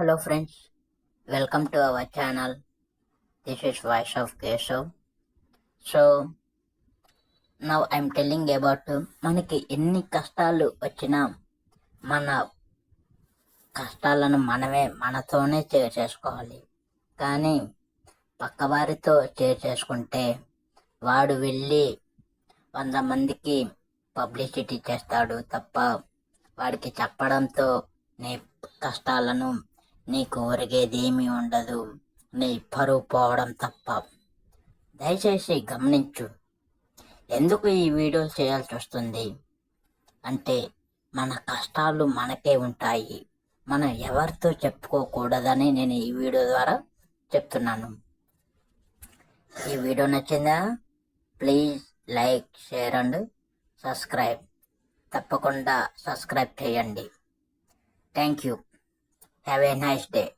Hello friends welcome to our channel this is voice of Keshav so now I'm telling about మనకి ఎన్ని కష్టాలు వచ్చినా మన కష్టాలను మనమే మనతోనే షేర్ చేసుకోవాలి. కానీ పక్కవారితో షేర్ చేసుకుంటే వాడు వెళ్ళి వంద మందికి పబ్లిసిటీ చేస్తాడు తప్ప వాడికి చెప్పడంతో నీ కష్టాలను నీ కోరికేదేమీ ఏమీ ఉండదు. నీ పరువు పోవడం తప్ప. దయచేసి గమనించు. ఎందుకు ఈ వీడియో చేయాల్సి వస్తుంది? అంటే మన కష్టాలు మనకే ఉంటాయి. మనం ఎవరితో చెప్పుకోకూడదని నేను ఈ వీడియో ద్వారా చెప్తున్నాను. ఈ వీడియో నచ్చిందా? Please like share and subscribe. తప్పకుండా సబ్స్క్రైబ్ చేయండి. Thank you. Have a nice day.